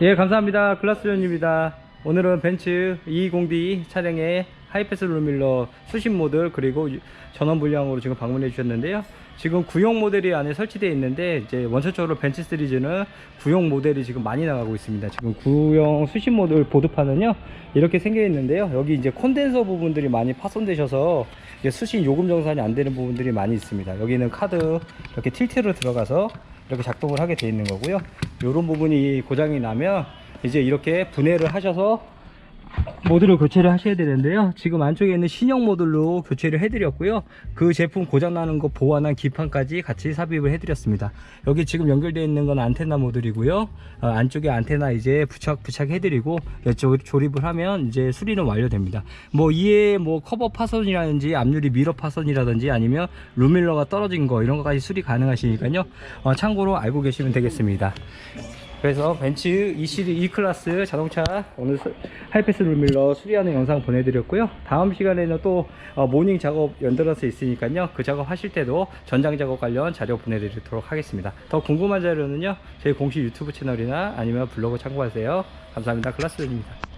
예, 감사합니다. 글라스전입니다. 오늘은 벤츠 220D 차량의 하이패스 룰밀러 수신 모델 그리고 유- 전원 불량으로 지금 방문해 주셨는데요. 지금 구형 모델이 안에 설치되어 있는데 이제 원초적으로 벤츠 시리즈는 구형 모델이 지금 많이 나가고 있습니다. 지금 구형 수신 모델 보드판은요 이렇게 생겨 있는데요. 여기 이제 콘덴서 부분들이 많이 파손되셔서 수신 요금 정산이 안 되는 부분들이 많이 있습니다. 여기는 카드 이렇게 틸트로 들어가서 이렇게 작동을 하게 되어 있는 거고요. 이런 부분이 고장이 나면 이제 이렇게 분해를 하셔서 모듈을 교체를 하셔야 되는데요. 지금 안쪽에 있는 신형 모듈로 교체를 해드렸고요. 그 제품 고장나는 거 보완한 기판까지 같이 삽입을 해드렸습니다. 여기 지금 연결되어 있는 건 안테나 모듈이고요. 어, 안쪽에 안테나 이제 부착 부착 해드리고 조, 조립을 하면 이제 수리는 완료됩니다. 뭐 이에 뭐 커버 파손이라든지 앞유리 미러 파손이라든지 아니면 루밀러가 떨어진 거 이런 것까지 수리 가능하시니까요. 어, 참고로 알고 계시면 되겠습니다. 그래서 벤츠 E 시리 E 클래스 자동차 오늘 수- 하이패스 룰밀러 수리하는 영상 보내드렸고요. 다음 시간에는 또 어, 모닝 작업 연달아서 있으니까요. 그 작업 하실 때도 전장 작업 관련 자료 보내드리도록 하겠습니다. 더 궁금한 자료는요. 저희 공식 유튜브 채널이나 아니면 블로그 참고하세요. 감사합니다. 클라스입니다.